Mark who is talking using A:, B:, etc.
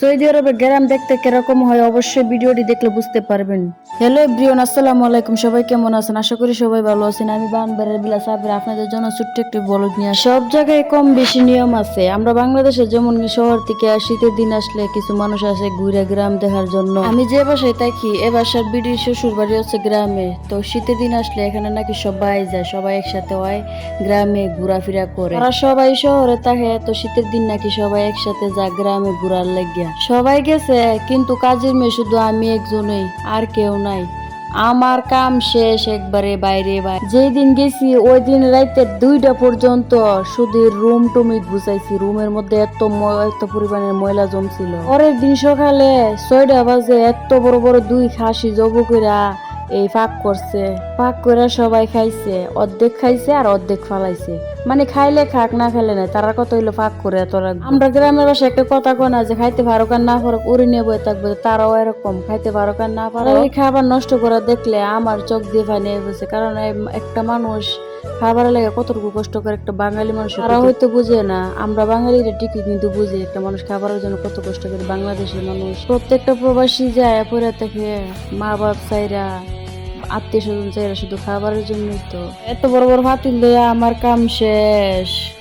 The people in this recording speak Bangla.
A: সৌদি আরবের গ্রাম দেখতে কীরকম হয় অবশ্যই ভিডিওটি দেখলে বুঝতে পারবেন। হ্যালো ব্রিয়ন আসসালামু আলাইকুম। সবাই কেমন আছেন? আশা করি সবাই ভালো আছেন। আমি বানবারের বিলা সাবির, আপনাদের জন্য ছোট্ট একটি বলদ নিয়ে। সব জায়গায় কম বেশি নিয়ম আছে। আমরা বাংলাদেশে যেমন শহর থেকে শীতের দিন আসলে কিছু মানুষ আসে ঘুরে গ্রাম দেখার জন্য। আমি যে বাসায় থাকি, এ বাসার বিডির শ্বশুর বাড়ি হচ্ছে গ্রামে। তো শীতের দিন আসলে এখানে নাকি সবাই যায়, সবাই একসাথে হয় গ্রামে ঘোরাফেরা করে। ওরা সবাই শহরে থাকে, তো শীতের দিন নাকি সবাই একসাথে যায় গ্রামে ঘোরার লাগিয়া। সবাই গেছে, কিন্তু কাজের মেয়ে শুধু আমি একজনই, আর কেউ নাই। আমার কাম শেষ একবারে বাইরে বাইরে যেই দিন গেছি ওই দিন রাইতে দুইটা পর্যন্ত শুধু রুম টুমি গুছাইছি। রুমের মধ্যে এত এত পরিমাণের ময়লা জমছিল। পরের দিন সকালে ছয়টা বাজে এত বড় বড় দুই খাসি জবু কইরা এই ফাঁক করছে। ফাঁক করে সবাই খাইছে, অর্ধেক খাইছে আর অর্ধেক ফালাইছে। মানে খাইলে খাক না খাইলে না তারা কত হইল ফাঁক করে এত আমরা গ্রামের বাসায় একটা কথা কয় না যে খাইতে পারো কার না পারো উড়ে নিয়ে বয়ে থাকবে তারাও এরকম খাইতে পারো কার না পারো। এই খাবার নষ্ট করা দেখলে আমার চোখ দিয়ে পানি বসে কারণ একটা মানুষ খাবারের লাগে কতটুকু কষ্ট করে একটা বাঙালি মানুষ তারা হয়তো বুঝে না। আমরা বাঙালিরা ঠিকই কিন্তু বুঝি একটা মানুষ খাবারের জন্য কত কষ্ট করে বাংলাদেশের মানুষ। প্রত্যেকটা প্রবাসী যায় পরে থেকে মা বাপ চাইরা। আত্মীয় স্বজন চাইরা শুধু খাবারের জন্যই তো। এত বড় বড় ভাতিল আমার কাম শেষ।